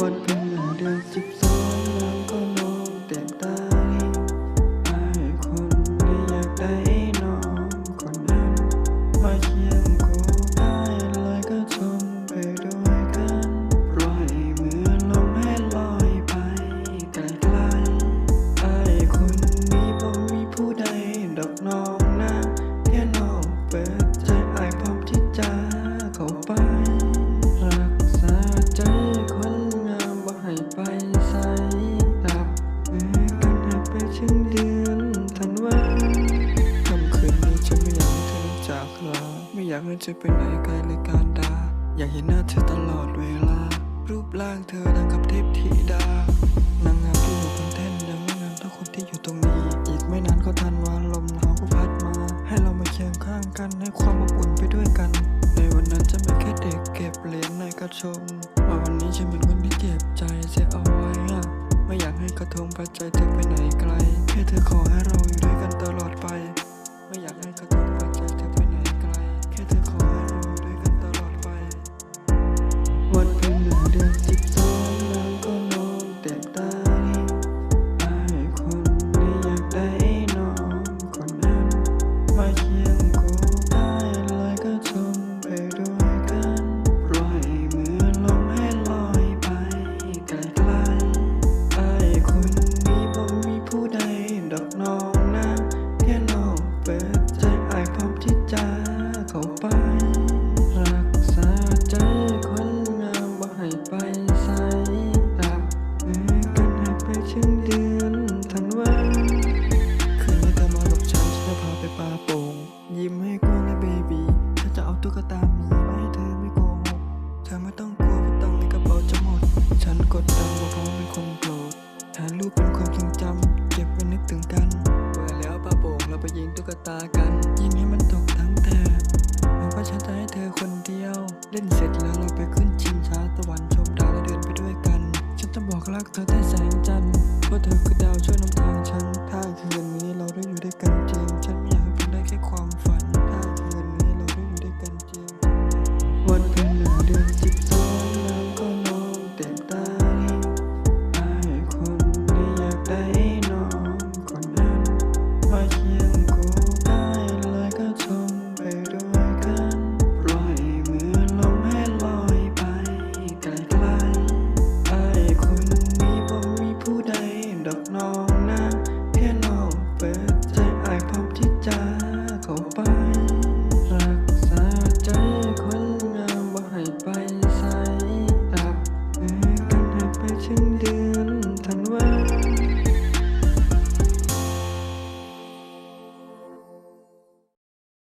วัป็นหัสสิบสากให้เธอไปไหนไกลเลยการดา อยากเห็นหน้าเธอตลอดเวลา รูปร่างเธอดังกับเทพธิดานางงามที่อยู่บนแท่นยังไม่งามเท่าคนที่อยู่ตรงนี้ อีกไม่นานก็ทันวันลมหนาวก็พัดมา ให้เรามาเคียงข้างกันให้ความอบอุ่นไปด้วยกัน ในวันนั้นจะไม่แค่เด็กเก็บเหรียญในกระชงมาวันนี้ฉันเป็นคนที่เก็บใจเสียเอาไว้ไม่อยากให้กระทงพัดใจเธอไปไหนไกล แค่เธอขอให้เราอยู่ด้วยกันตลอดไป ไม่อยากให้กระทง จะบอกรักเธอได้แสงจันทร์เพราะเธอคือดาวช่วยนำทางฉัน ถ้าคืนนี้เราได้อยู่ด้วยกันจริง ฉันไม่อยากเพียงได้แค่ความฝัน ถ้าคืนนี้เราได้อยู่ด้วยกันจริง วันเพ็ญหนึ่งเดือนสิบสองน้ำก็นองเต็มตาไอ้คนนี้อยากได้น้องคนนั้นมาเคียง But.